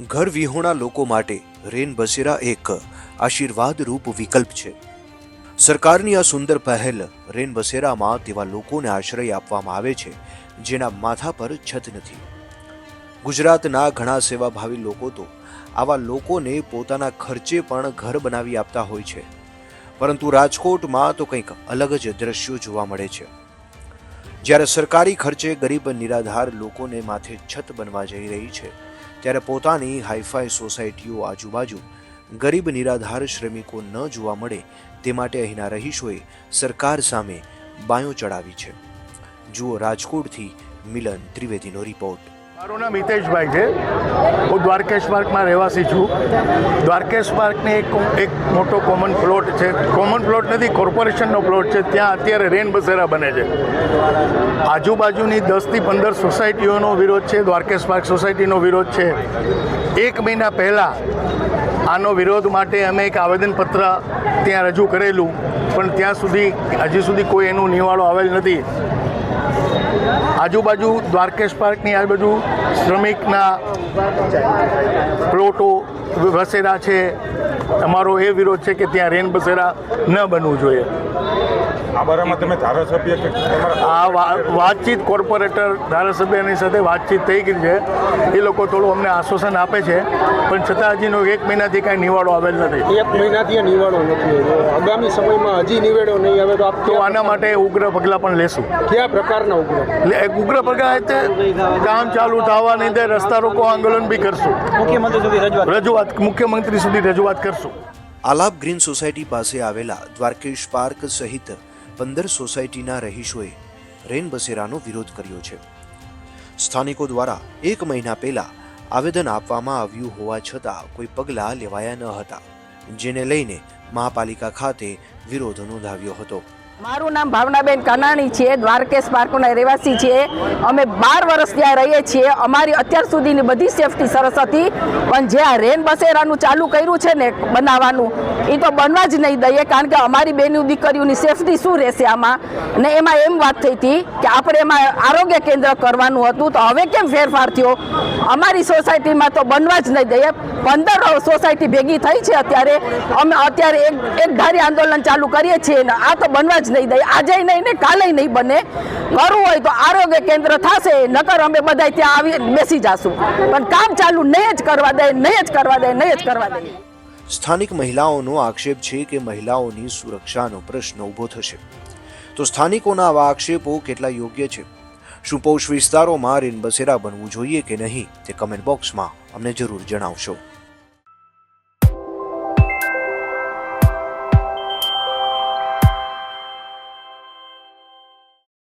ઘર વિહોણા લોકો માટે રેન બસેરા એક આશીર્વાદરૂપ વિકલ્પ છે. સરકારની આ સુંદર પહેલ રેન બસેરામાં તેવા લોકોને આશ્રય આપવામાં આવે છે, જેના માથા પર છત નથી. ગુજરાતના ઘણા સેવાભાવી લોકો તો આવા લોકોને પોતાના ખર્ચે પણ ઘર બનાવી આપતા હોય છે. પરંતુ રાજકોટમાં તો કંઈક અલગ જ દ્રશ્યો જોવા મળે છે. જ્યારે સરકારી ખર્ચે ગરીબ નિરાધાર લોકોને માથે છત બનવા જઈ રહી છે ત્યારે પોતાની હાઈફાઈ સોસાયટીઓ આજુબાજુ ગરીબ નિરાધાર શ્રમિકો ન જોવા મળે તે માટે અહીંના રહીશોએ સરકાર સામે બાયો ચડાવી છે. જુઓ રાજકોટથી મિલન ત્રિવેદીનો રિપોર્ટ. મારું નામ હિતેશભાઈ છે. હું દ્વારકેશ પાર્કમાં રહેવાસી છું. દ્વારકેશ પાર્કને એક એક મોટો કોમન પ્લોટ છે. કોમન પ્લોટ નથી, કોર્પોરેશનનો પ્લોટ છે. ત્યાં અત્યારે રેન બસેરા બને છે. આજુબાજુની દસથી પંદર સોસાયટીઓનો વિરોધ છે. દ્વારકેશ પાર્ક સોસાયટીનો વિરોધ છે. એક મહિના પહેલાં આનો વિરોધ માટે અમે એક આવેદનપત્ર ત્યાં રજૂ કરેલું. પણ ત્યાં સુધી, હજી સુધી કોઈ એનું નિવાળો આવેલ નથી. આજુબાજુ દ્વારકેશ પાર્કની આજુબાજુ શ્રમિકના પ્લોટો વસેરા છે. અમારો એ વિરોધ છે કે ત્યાં રેન બસેરા ન બનવું જોઈએ. આ બારામાં તમે ધારાસભ્ય કે આ વાતચીત કોર્પોરેટર ધારાસભ્યની સાથે વાતચીત થઈ ગઈ છે. એ લોકો થોડું અમને આશ્વાસન આપે છે પણ છતાં હજીનો એક મહિનાથી કાંઈ નિવાડો આવેલ નથી. એક મહિનાથી નિવાડો નથી આગામી સમયમાં હજી નિવેડો નહીં આવે તો આપ તો આના માટે ઉગ્ર પગલાં પણ લેશું. કયા પ્રકારના ઉગ્ર? એક ઉગ્ર પગલાં એટલે કામ ચાલુ થવા નહીં દે રસ્તા રોકો આંદોલન બી કરશું. મુખ્યમંત્રી સુધી રજૂઆત. રજૂઆત મુખ્યમંત્રી સુધી રજૂઆત કરશું. આલાપ ગ્રીન સોસાયટી પાસે આવેલા દ્વારકેશ પાર્ક સહિત પંદર સોસાયટીના રહીશોએ રેન બસેરાનો વિરોધ કર્યો છે. સ્થાનિકો દ્વારા એક મહિના પહેલા આવેદન આપવામાં આવ્યું હોવા છતાં કોઈ પગલાં લેવાયા ન હતા, જેને લઈને મહાપાલિકા ખાતે વિરોધ નોંધાવ્યો હતો. મારું નામ ભાવનાબેન કનાણી છે દ્વારકેશ પાર્કના રહેવાસી છીએ. અમે બાર વર્ષ ત્યાં રહીએ છીએ. અમારી અત્યાર સુધીની બધી સેફટી સરસ હતી. પણ જે આ રેન બસેરાનું ચાલુ કર્યું છે ને બનાવવાનું એ તો બનવા જ નહીં દઈએ, કારણ કે અમારી બેનું દીકરીઓની સેફટી શું રહેશે આમાં? ને એમાં એમ વાત થઈ હતી કે આપણે એમાં આરોગ્ય કેન્દ્ર કરવાનું હતું. તો હવે કેમ ફેરફાર થયો? અમારી સોસાયટીમાં તો બનવા જ નહીં દઈએ. પંદર સોસાયટી ભેગી થઈ છે અત્યારે. અમે અત્યારે એક એક ધારી આંદોલન ચાલુ કરીએ છીએ ને આ તો બનવા જ નહીં દે. આજે નહીં ને કાલે નહીં બને. કરવું હોય તો આરોગ્ય કેન્દ્ર થશે, નકર અમે બધા ત્યાં આવી બેસી જાશું. પણ કામ ચાલુ નહીં જ કરવા દે, નહીં જ કરવા દે, નહીં જ કરવા દે. સ્થાનિક મહિલાઓનો આક્ષેપ છે કે મહિલાઓની સુરક્ષાનો પ્રશ્ન ઊભો થશે. તો સ્થાનિકોના આવા આક્ષેપો કેટલા યોગ્ય છે? શું પૌષ વિસ્તારોમાં રીન બસેરા બનવું જોઈએ કે નહીં તે કમેન્ટ બોક્સમાં અમને જરૂર જણાવશો.